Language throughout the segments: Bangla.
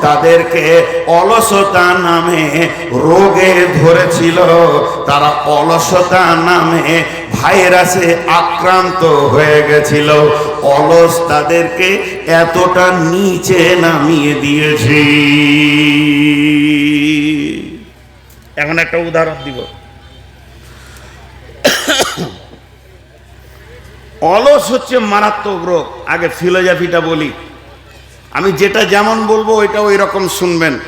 তাদেরকে অলসতা নামে রোগে ধরেছিল। তারা অলসতা নামে ভাইরাসে আক্রান্ত হয়ে গেছিল। অলস তাদেরকে এতটা নিচে নামিয়ে দিয়েছে। এখন একটা উদাহরণ দিব। অলস হচ্ছে মারাত্মক রোগ। আগে ফিলোজফিটা বলি। আমি যেটা যেমন বলব ওইটা ওই রকম শুনবেন।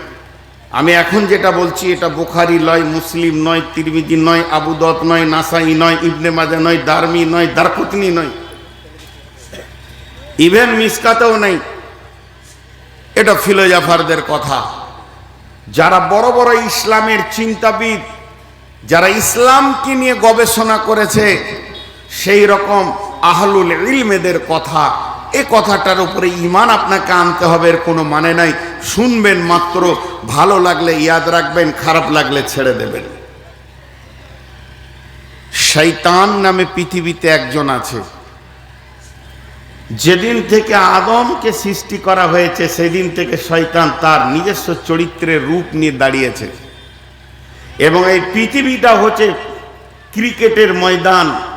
আমি এখন যেটা বলছি, এটা বুখারি নয়, মুসলিম নয়, তিরমিজি নয় আবুদত নয়, নাসাই নয়, ইবনে মাজা নয়, দারমি নয়, দারকুতনি নয়। ইভেন মিসকাতেও নেই। এটা ফিলোজাফারদের কথা। যারা বড় বড় ইসলামের চিন্তাবিদ, যারা ইসলামকে নিয়ে গবেষণা করেছে, সেই রকম আহলুল ইলমেদের কথা, এ কথাটার উপরে ইমান আপনাকে আনতে হবে, এর কোনো মানে নাই। শুনবেন মাত্র, ভালো লাগলে ইয়াদ রাখবেন, খারাপ লাগলে ছেড়ে দেবেন। শৈতান নামে পৃথিবীতে একজন আছে। যেদিন থেকে আদমকে সৃষ্টি করা হয়েছে, সেদিন থেকে শয়তান তার নিজস্ব চরিত্রের রূপ নিয়ে দাঁড়িয়েছে। এবং এই পৃথিবীটা হচ্ছে ক্রিকেটের ময়দান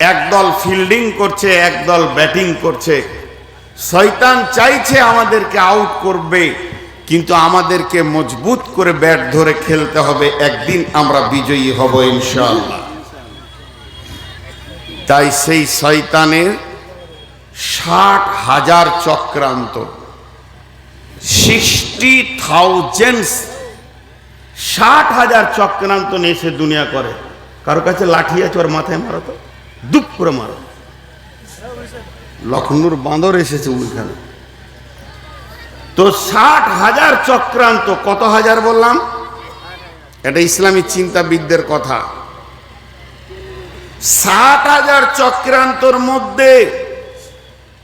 একদল ফিল্ডিং করছে, একদল ব্যাটিং করছে। শয়তান চাইছে আমাদেরকে আউট করবে, কিন্তু আমাদেরকে মজবুত করে ব্যাট ধরে খেলতে হবে। একদিন আমরা বিজয়ী হব ইনশাআল্লাহ। তাই সেই শয়তানের ষাট হাজার চক্রান্ত সিক্সটি থাউজেন্ডস ষাট হাজার চক্রান্ত নিয়ে সে দুনিয়া করে। কারও কাছে লাঠি আছে ওর মাথায় মারো তো। দুপ করে মারো। লখনৌর বাঁদর এসেছে ওইখানে। তো ষাট হাজার চক্রান্ত, কত হাজার বললাম? এটা ইসলামী চিন্তাবিদদের কথা। ষাট হাজার চক্রান্তর মধ্যে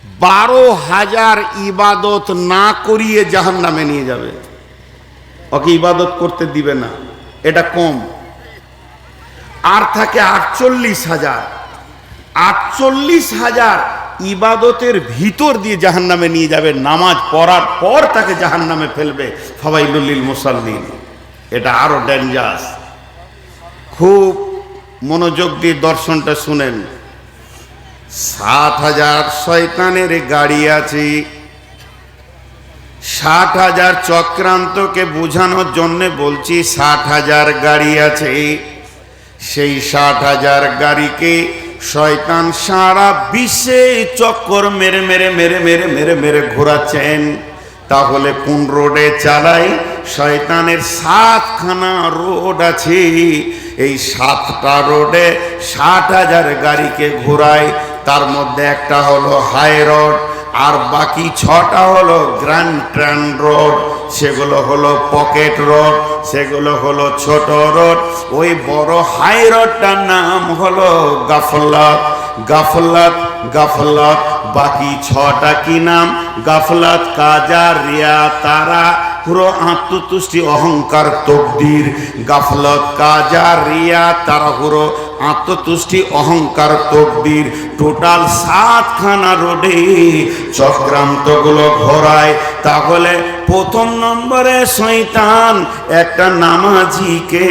বারো হাজার ইবাদত না করিয়ে জাহান নামে নিয়ে যাবে। ওকে ইবাদত করতে দিবে না। এটা কম। আর থাকে আটচল্লিশ হাজার। আটচল্লিশ হাজার ইবাদতের ভিতর দিয়ে জাহান নামে নিয়ে যাবে, নামাজ পড়ার পর তাকে জাহান নামে ফেলবে ফবাইলুল্লিল মুসাল্লিন। এটা আরও ডেঞ্জাস খুব মনোযোগ দিয়ে দর্শনটা শুনেন। সাত হাজার শয়তানের গাড়ি আছে। ষাট হাজার চক্রান্তকে বোঝানোর জন্যে বলছি ষাট হাজার গাড়ি আছে। সেই ষাট হাজার গাড়িকে শয়তান সারা বিশ্বে চক্কর মেরে মেরে মেরে মেরে মেরে মেরে ঘোরাচ্ছেন। তাহলে কোন রোডে চালাই? শয়তানের সাতখানা রোড আছে। এই সাতটা রোডে ষাট হাজার গাড়িকে ঘোরায়। তার মধ্যে একটা হলো হাই রোড আর বাকি ছটা হলো গ্র্যান্ড ট্রান রোড সেগুলো হলো পকেট রোড সেগুলো হলো ছোট রোড। ওই বড় হাই রোডটার নাম হলো গাফলত। গাফলত গাফলত, বাকি ছটা কি নাম? গাফলত, কাজা, রিয়া, তারা, পুরো আত্মতুষ্টি, অহংকার, তকদির। গাফলত, কাজা, রিয়া, তারা, পুরো আত্মতুষ্টি অহংকার তকদির টোটাল সাতখানা রোডে চক্রান্তগুলো ঘোরায়। তাহলে প্রথম নম্বরে শৈতান একটা নামাজিকে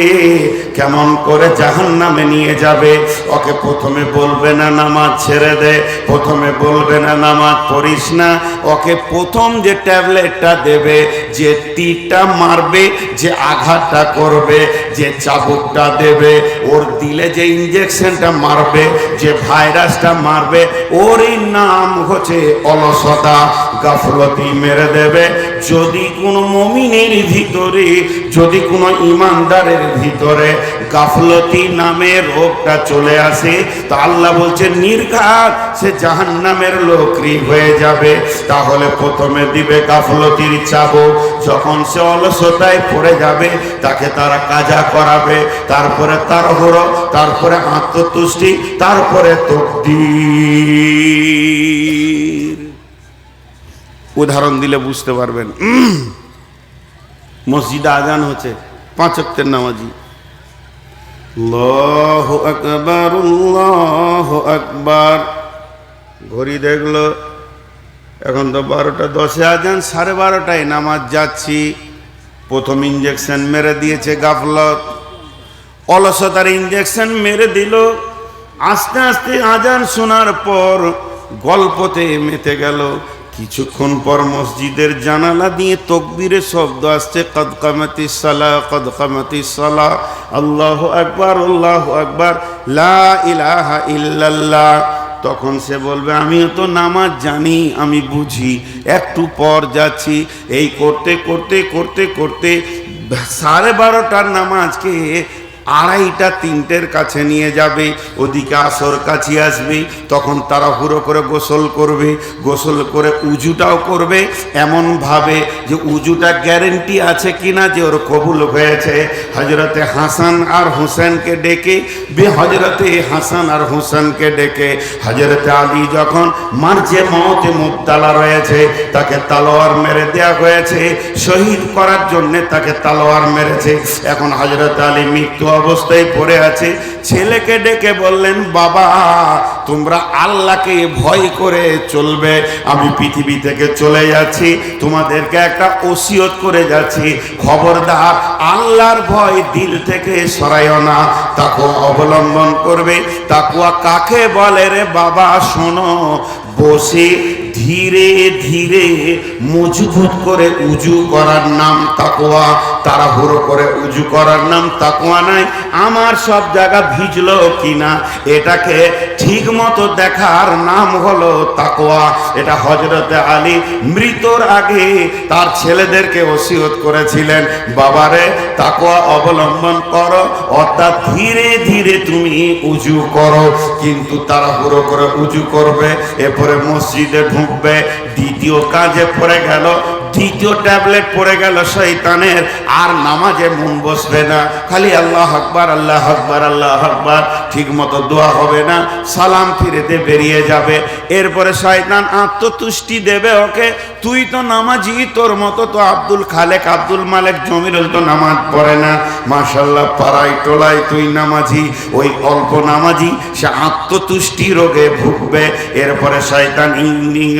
কেমন করে জাহান নামে নিয়ে যাবে? ওকে প্রথমে বলবে না, নামাজ ছেড়ে দে। প্রথমে বলবে না, নামাজ পড়িস না। ওকে প্রথম যে ট্যাবলেটটা দেবে, যে তীরটা মারবে, যে আঘাতটা করবে, যে চাবুকটা দেবে, ওর দিলে যে ইঞ্জেকশনটা মারবে, যে ভাইরাসটা মারবে, ওরই নাম হচ্ছে অলসতা। গাফলতি মেরে দেবে। যদি কোনো মমিনের ভিতরে, যদি কোনো ইমানদারের ভিতরে গাফলতি নামে রোগটা চলে আসে, তো আল্লাহ বলছে, নির্ঘাত সে জাহান নামের লোকরি হয়ে যাবে। তাহলে প্রথমে দিবে গাফলতির চাবক যখন সে অলসতায় পড়ে যাবে, তাকে তারা কাজা করাবে। তারপরে তার হরো তারপরে আত্মতুষ্টি, তারপরে তকদির। উদাহরণ দিলে বুঝতে পারবেন। মসজিদে আজান হচ্ছে, পাঁচ অক্টের নামাজি। আল্লাহ আকবার আল্লাহ আকবার। ঘড়ি দেখল, এখন তো বারোটা, দশে আজান, সাড়ে বারোটায় নামাজ যাচ্ছি। প্রথম ইঞ্জেকশন মেরে দিয়েছে গাফলত। অলসতার ইঞ্জেকশন মেরে দিল। আস্তে আস্তে আজান শোনার পর গল্পতে মেতে গেল। কিছুক্ষণ পর মসজিদের জানালা দিয়ে তকবীরের শব্দ আসছে, কদ কামাতি সালা, কদ কামাতি সালা, আল্লাহ আকবার আল্লাহ আকবার, লা ইলাহা ইল্লাল্লাহ। তখন সে বলবে, আমিও তো নামাজ জানি, আমি বুঝি, একটু পর যাচ্ছি। এই করতে করতে করতে করতে সাড়ে বারোটার নামাজকে আড়াইটা তিনটের কাছে নিয়ে যাবে, ওদিকে আসর কাছে আসবে, তখন তারা হুড়ো করে গোসল করবে, গোসল করে উজুটাও করবে, এমনভাবে যে উজুটা গ্যারেন্টি আছে কিনা যে ওর কবুল হয়েছে। হজরতে হাসান আর হুসেনকে ডেকে, বে হজরতে হাসান আর হুসেনকে ডেকে হজরতে আলী যখন মার্চে মতে মুক্তালা রয়েছে, তাকে তালোয়ার মেরে দেওয়া হয়েছে, শহীদ করার জন্য তাকে তালোয়ার মেরেছে। এখন হজরত আলী মৃত্যু অবস্থায় পড়ে আছে। ছেলেকে ডেকে বললেন, বাবা, তোমরা আল্লাহকে ভয় করে চলবে। আমি পৃথিবী থেকে চলে যাচ্ছি, তোমাদেরকে একটা ওসিয়ত করে যাচ্ছি। খবরদার, আল্লাহর ভয় দিল থেকে সরাইও না। তাকে অবলম্বন করবে। তাকুয়া কাকে বলে রে বাবা? শোনো, বসে ধীরে ধীরে মজবুত করে উজু করার নাম তাকোয়া তাড়াহুড়ো করে উজু করার নাম তাকোয়া নাই। আমার সব জায়গা ভিজলো কিনা, এটাকে ঠিক মতো দেখার নাম হলো তাকোয়া এটা হজরতে আলী মৃতর আগে তার ছেলেদেরকে ওসিয়ত করেছিলেন, বাবারে তাকোয়া অবলম্বন করো, অর্থাৎ ধীরে ধীরে তুমি উজু করো। কিন্তু তাড়াহুড়ো করে উজু করবে, এরপরে মসজিদে ঢুকবে দ্বিতীয় কাজে পড়ে গেল, দ্বিতীয় ট্যাবলেট পড়ে গেল শৈতানের আর নামাজে মন বসবে না। খালি আল্লাহ আকবার আল্লাহ আকবার আল্লাহ আকবার ঠিক মতো দোয়া হবে না, সালাম ফিরেতে বেরিয়ে যাবে। এরপরে শয়তান আত্মতুষ্টি দেবে ওকে তুই তো নামাজি, তোর মতো তো আব্দুল খালেক, আব্দুল মালেক জমিরুল তো নামাজ পড়ে না। মাশাল্লাহ পাড়াই টোলায় তুই নামাজি, ওই অল্প নামাজি, সে আত্মতুষ্টি রোগে ভুগবে, এরপরে শয়তান ইঞ্জিন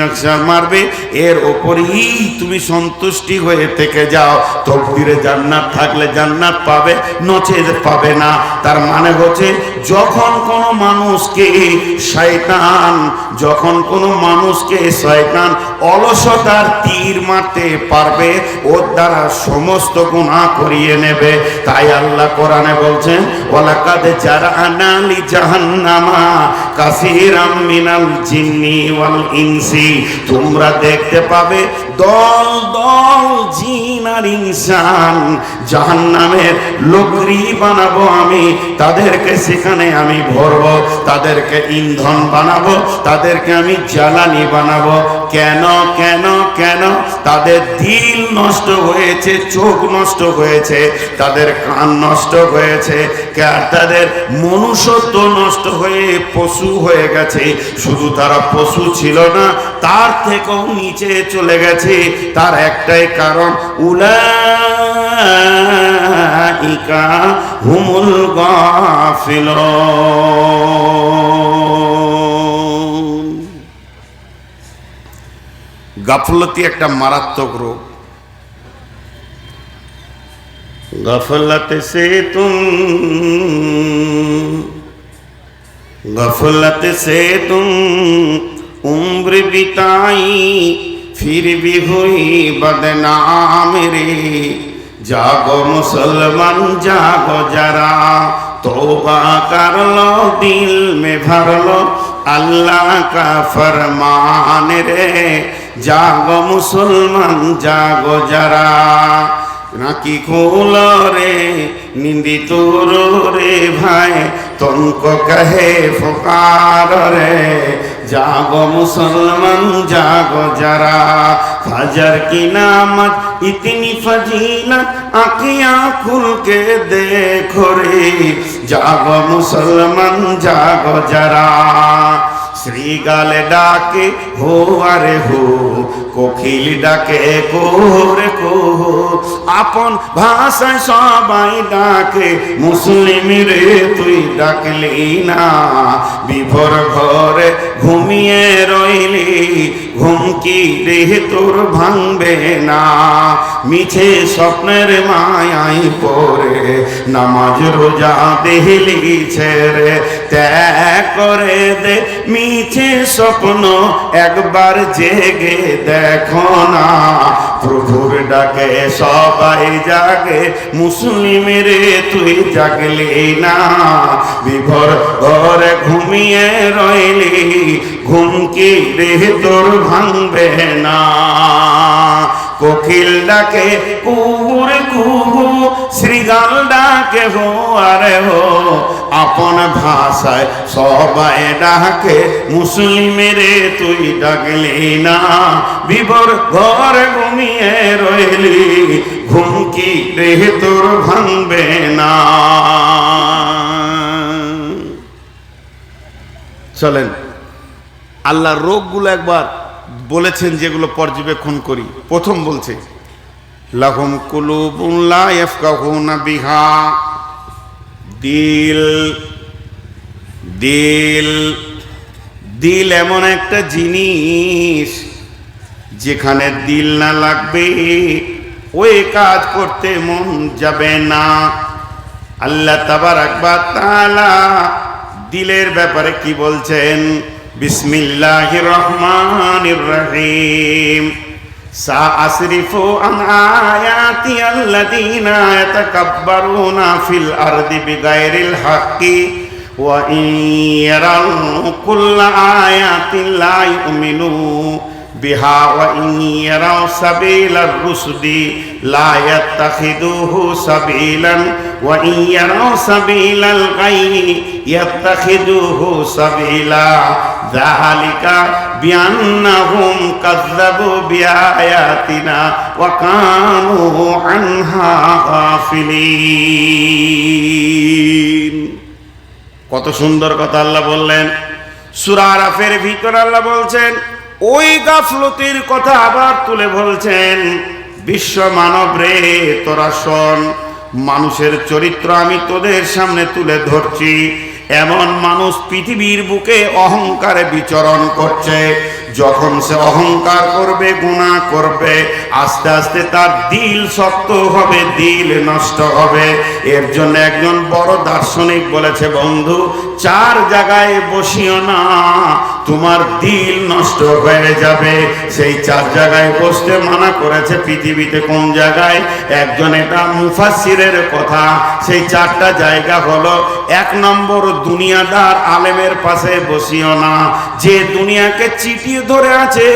মারবে, এর ওপরেই তুমি সন্তুষ্টি হয়ে থেকে যাও। তকদিরে জান্নাত থাকলে জান্নাত পাবে নচে পাবে না। তার মানে হচ্ছে, যখন কোনো মানুষকে শয়তান, যখন কোনো মানুষকে শয়তান অলসতার তীর মারতে পারবে, ওর দ্বারা সমস্ত গুণা করিয়ে নেবে। তাই আল্লাহ কোরআনে বলছেন ওলাকাদে যারা আনালি জাহান্নামা কাসীরাম মিনাল জিন্নি ওয়াল ইনসি। তোমরা দেখতে পাবে দল দল, জিন আর ইনসান, জাহান্নামের লোকরি বানাবো আমি, তাদেরকে সেখানে আমি ভরব, তাদেরকে ইন্ধন বানাবো, তাদেরকে আমি জ্বালানি বানাবো। কেন কেন কেন? তাদের দিল নষ্ট হয়েছে, চোখ নষ্ট হয়েছে, তাদের কান নষ্ট হয়েছে তাদের মনুষ্যত্ব নষ্ট হয়ে পশু হয়ে গেছে। শুধু তারা পশু ছিল না, তার থেকেও নিচে চলে গেছে। হয়েছে তার একটাই কারণ, উলাইকা হুমুল গাফিল গাফলতি একটা মারাত্মক রোগ। গফলত সে তুম, গফলত সে তুম, উম্র বিতাই ফির বি হুই বদনাম রে জাগো মুসলমান জাগো যারা তোবা করল দিল মে ভরলো আল্লাহ কা ফরমান রে জাগো মুসলমান জাগো যারা নাকি খোল রে নিন্দি রে ভাই তঙ্ক কহে ফোকার রে জাগো মুসলমান জাগো যারা ফাজর কি নামত ইতনি ফজিলত আঁকিয়া খুল কে দেখো রে জাগো মুসলমান জাগো যারা শ্রীগাল ডাকে, হো, আরে হো, কোকিল ডাকে কোরে কো, আপন ভাষায় সবাই ডাকে, মুসলিম রে, তুই ডাকলি না, বিভোর ঘরে ঘুমিয়ে রইলি ঘুমকি রে তোর ভাঙবে না, মিছে স্বপ্নের মায়াই পরে নামাজ রোজা দেহলি ছেড়ে ত্যাগ করে দে মিছে স্বপ্ন, একবার জেগে দেখো না। প্রভুর ডাকে সবাই জাগে, মুসলিমের তুই জাগলি না। বিভোর ঘরে ঘুমিয়ে রইলি, ঘুমকি রে তোর ভাঙবে না। কোকিল ডাকে, কুহুর কুহু, শ্রীগাল ডাকে হো, আরে হো। আপন ভাষায় সবাই ডাকে, মুসলিমেরে তুই ডাকলি না। বিবর ঘর ঘুমিয়ে রইলি, ঘুমকি রে তোর ভাঙবে না। চলেন, আল্লাহর রোগগুলো একবার বলেছেন যেগুলো পর্যবেক্ষণ করি। প্রথম বলছে, লাহুম বিহা। দিল দিল দিল এমন একটা জিনিস যেখানে দিল না লাগবে, ওই কাজ করতে মন যাবে না। আল্লাহ তাবার ওয়া তাআলা দিলের ব্যাপারে কি বলছেন? بسم الله الرحمن الرحيم سأصرف عن آياتي الذين يتكبرون في الأرض بغير الحق وإن يروا كل آيات لا يؤمنوا بها وإن يروا سبيل الرشد لا يتخذوه سبيلا وإن يروا سبيل الغي يتخذوه سبيلا কত সুন্দর কথা আল্লাহ বললেন। সুরারাফের ভিতর আল্লাহ বলছেন, ওই গাফলতির কথা আবার তুলে বলছেন, বিশ্ব মানব রে, তোরা মানুষের চরিত্র আমি তোদের সামনে তুলে ধরছি এমন মানুষ পৃথিবীর বুকে অহংকারে বিচরণ করছে। যখন সে অহংকার করবে গুণা করবে, আস্তে আস্তে তার দিল শক্ত হবে, দিল নষ্ট হবে। এর জন্য একজন বড় দার্শনিক বলেছে, বন্ধু, চার জায়গায় বসিও না। তোমার দিল নষ্ট হয়ে যাবে। সেই চার জায়গায় বসতে মানা করেছে পৃথিবীতে কোন জায়গায়? একজন এটা মুফাসিরের কথা। সেই চারটা জায়গা হলো এক নম্বর দুনিয়াদার আলেমের পাশে বসিও না। যে দুনিয়াকে চিটিয়ে ধরে আছে,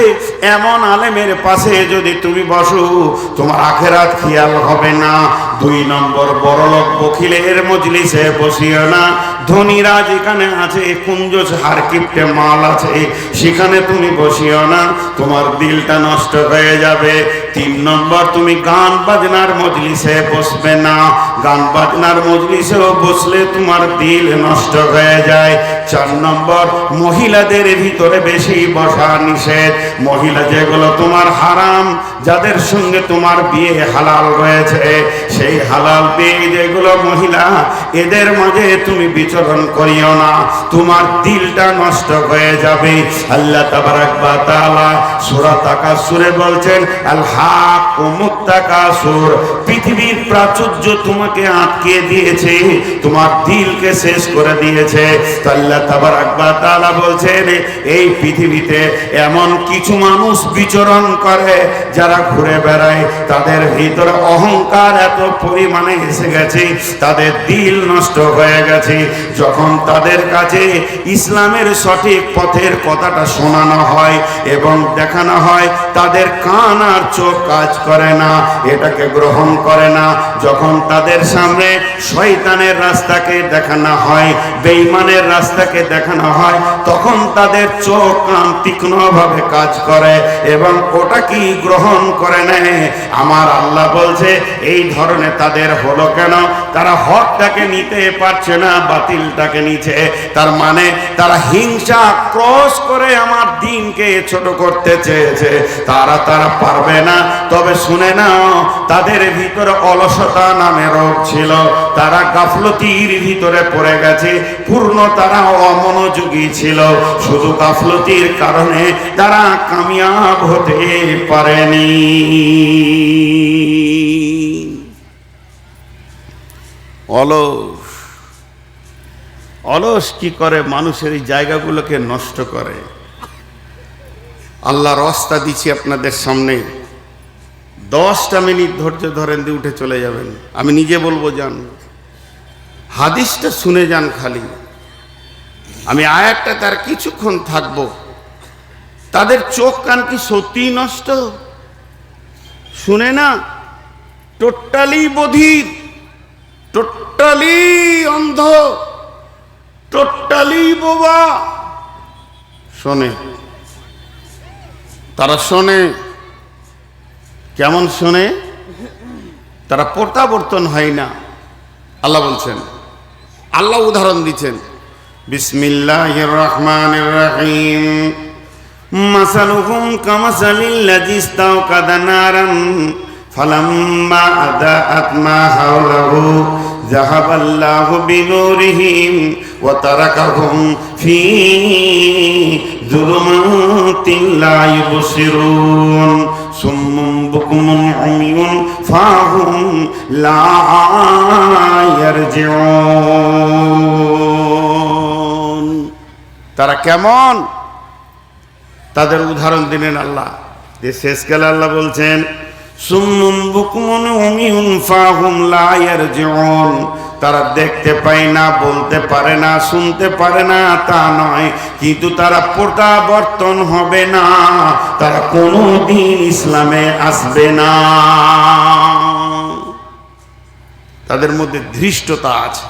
এমন আলেমের পাশে যদি তুমি বসো, তোমার আখেরাত খেয়াল হবে না। দুই নম্বর বড়লোক বকিলের মজলিসে বসিও না। ধনীরা যেখানে আছে, কুঞ্জ হার কিপটে মাল আছে, সেখানে তুমি বসিও না, তোমার দিলটা নষ্ট হয়ে যাবে। তিন নম্বর, তুমি গান বাজনার মজলিসে বসবে না। গান বাজনার মজলিসেও বসলে তোমার দিল নষ্ট হয়ে যায়। চার নম্বর, মহিলাদের ভিতরে বেশি বসা নিষেধ। মহিলা যেগুলো তোমার হারাম, যাদের সঙ্গে তোমার বিয়ে হালাল রয়েছে, সেই হালাল বিয়ে যেগুলো মহিলা, এদের মাঝে তুমি বিচরণ করিও না। তোমার দিলটা নষ্ট হয়ে যাবে। আল্লাহ তাবারাক ওয়া তাআলা সূরা তাকাসুরে বলছেন, আল পৃথিবীর প্রাচুর্য তোমাকে আটকে দিয়েছে, তোমার দিলকে শেষ করে দিয়েছে। বলছেন, এই পৃথিবীতে এমন কিছু মানুষ বিচরণ করে যারা ঘুরে বেড়ায়। তাদের ভিতরে অহংকার এত পরিমাণে এসে গেছে, তাদের দিল নষ্ট হয়ে গেছে। যখন তাদের কাছে ইসলামের সঠিক পথের কথাটা শোনানো হয় এবং দেখানো হয়, তাদের কান আর চোখ কাজ করে না, এটাকে গ্রহণ করে না। যখন তাদের সামনে শয়তানের রাস্তাকে দেখানো হয়, বেঈমানের রাস্তাকে দেখানো হয়, তখন তাদের চোখ কান তীক্ষ্ণভাবে কাজ করে এবং ওটা কি গ্রহণ করে নেয়? আমার আল্লাহ বলছে, এই ধরনের তাদের হলো কেন? তারা হকটাকে নিতে পারছে না, বাতিলটাকে নিচে তার মানে তারা হিংসা ক্রস করে আমার দিনকে ছোট করতে চেয়েছে। তারা তারা পারবে না তবে শুনে নাও, তাদের ভিতরে অলসতা নামে রোগ ছিল। তারা গাফলতির ভিতরে পড়ে গেছে, পূর্ণ তারা অমনোযোগী ছিল। শুধু গাফলতির কারণে তারা কামিয়াব হতে পারেনি। অলস। অলস কি করে? মানুষের এই জায়গাগুলোকে নষ্ট করে। আল্লাহর রস্তা দিচ্ছি আপনাদের সামনে। দশটা মিনিট ধৈর্য ধরেন দিয়ে উঠে চলে যাবেন। আমি নিজে বলব, যান। হাদিসটা শুনে যান খালি। আমি আয়াতটা তার কিছুক্ষণ থাকব। তাদের চোখ কান কি সত্যিই নষ্ট? শুনে না? টোটালি বধির, টোটালি অন্ধ, টোটালি বোবা। শোনে। তারা শোনে। কেমন শোনে? তারা প্রত্যাবর্তন হয় না। আল্লাহ বলছেন, আল্লাহ উদাহরণ দিচ্ছেন বিসমিল্লাহ রহমান রহিম মাসালুহুম কামাসালিল্লাযী ইস্তাওকাদা নারান, ফালাম্মা আদাআত মা হাওলাহু, যাহাবাল্লাহু বিনুরিহিম ওয়া তারাকাহুম ফি যুলুমাতিন লা ইউবসিরুন صم بكم عمي فهم لا يرجعون তারা কেমন তাদের উদাহরণ দিলেন আল্লাহ যে শেষকালে আল্লাহ বলছেন সুম্মুন বুকমুন উমিউন ফাহুম লা ইয়ারজিউন। তারা দেখতে পায় না, বলতে পারে না, শুনতে পারে না, তা নয়। কিন্তু তারা প্রত্যাবর্তন হবে না। তারা কোনোদিন ইসলামে আসবে না। তাদের মধ্যে ধৃষ্টতা আছে,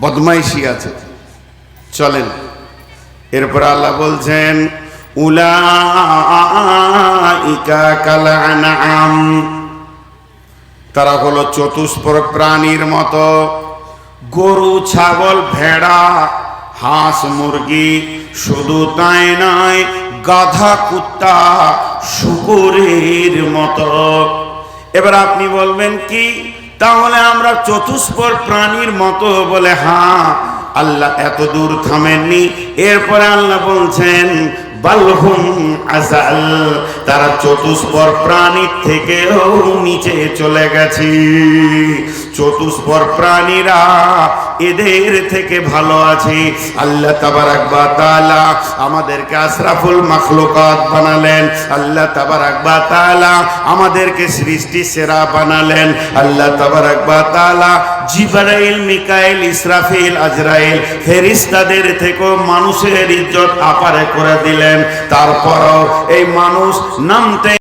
বদমাইশি আছে। চলেন, এরপর আল্লাহ বলছেন তারা হলো চতুষ্পর প্রাণীর মতো। গরু, ছাগল, ভেড়া, হাঁস, মুরগি, শুধু তাই নয়, গাধা, কুত্তা, শুকুরের মতো। এবার আপনি বলবেন কি? তাহলে আমরা চতুষ্পর প্রাণীর মতো বলে হ্যাঁ আল্লাহ এত দূর থামেননি। এরপরে আল্লাহ বলছেন بل هم ازل তারা চতুষ্পর প্রাণীর থেকেও নিচে চলে গেছে। চতুষ্পর প্রাণীরা এদের থেকে ভালো আছে। আল্লাহ তাবারাক বা তাআলা আমাদেরকে আশরাফুল মাখলুকাত বানালেন। আল্লাহ তাবারাক বা তাআলা আমাদেরকে সৃষ্টি সেরা বানালেন। আল্লাহ তাবারাক বা তাআলা জিবরাইল, মিকাইল, ইসরাফিল, আজরাইল ফেরিস্তাদের থেকেও মানুষের ইজ্জত আপারে করে দিলেন। তারপরও এই মানুষ নামতে